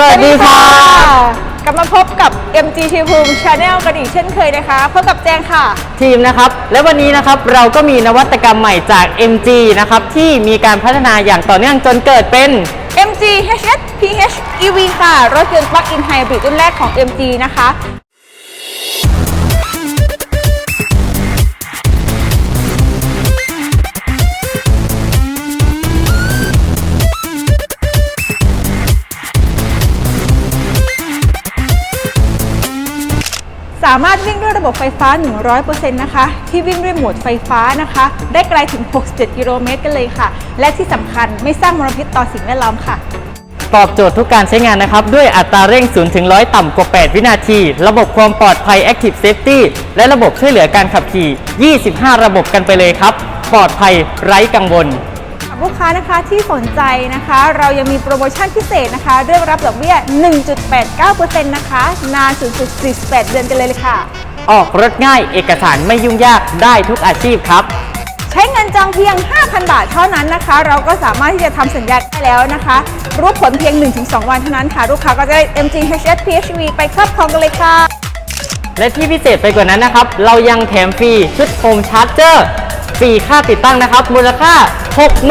สวัสดีค่ะ กลับมาพบกับ MG ชีภูมิ Channel กันอีกเช่นเคยนะคะพบกับแจงค่ะ ทีมนะครับ และวันนี้นะครับเราก็มีนวัตกรรมใหม่จาก MG นะครับ ที่มีการพัฒนาอย่างต่อเนื่องจนเกิดเป็น MG HS PHEV ค่ะ รถยนต์ Plug-in Hybrid รุ่นแรกของ MG นะคะ สามารถวิ่งด้วยระบบไฟฟ้า 100%นะคะ ที่วิ่งด้วยโหมดไฟฟ้านะคะ ได้ไกลถึง 67 กิโลเมตรกันเลยค่ะ และที่สำคัญไม่สร้างมลพิษต่อสิ่งแวดล้อมค่ะ ตอบโจทย์ทุกการใช้งานนะครับ ด้วยอัตราเร่ง0ถึง100 ต่ำกว่า 8 วินาที ระบบความปลอดภัย Active Safety และระบบช่วยเหลือการขับขี่ 25 ระบบกันไปเลยครับ ปลอดภัยไร้กังวล ลูกค้านะคะที่สนใจนะคะ เรายังมีโปรโมชั่นพิเศษนะคะ เรื่องรับดอกเบี้ย 1.89%นะคะ นานสูงสุด48เดือนกันเลยเลยค่ะ ออกรถง่ายเอกสารไม่ยุ่งยากได้ทุกอาชีพครับ ใช้เงินจองเพียง 5,000 บาทเท่านั้นนะคะ เราก็สามารถที่จะทำสัญญาได้แล้วนะคะ รู้ผลเพียง 1-2 วันเท่านั้นค่ะ ลูกค้าก็จะได้ MG HS PHV ไปครอบครองกันเลยค่ะ และที่พิเศษไปกว่านั้นนะครับ เรายังแถมฟรีชุดโฮมชาร์จเจอร์ ฟรีค่าติดตั้งนะครับ มูลค่า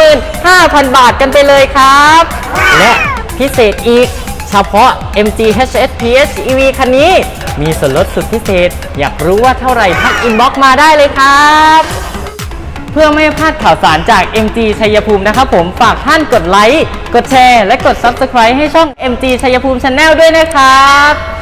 65,000 บาทกันไปเลยครับ และพิเศษอีก เฉพาะ MG HS PHEV คันนี้ มีส่วนลดสุดพิเศษ อยากรู้ว่าเท่าไหร่ทักอินบ็อกมาได้เลยครับ เพื่อไม่พลาดข่าวสารจาก MG ชัยภูมินะครับผมฝากท่านกดไลค์ กดแชร์ และกด Subscribe ให้ช่อง MG ชัยภูมิ Channel ด้วยนะครับ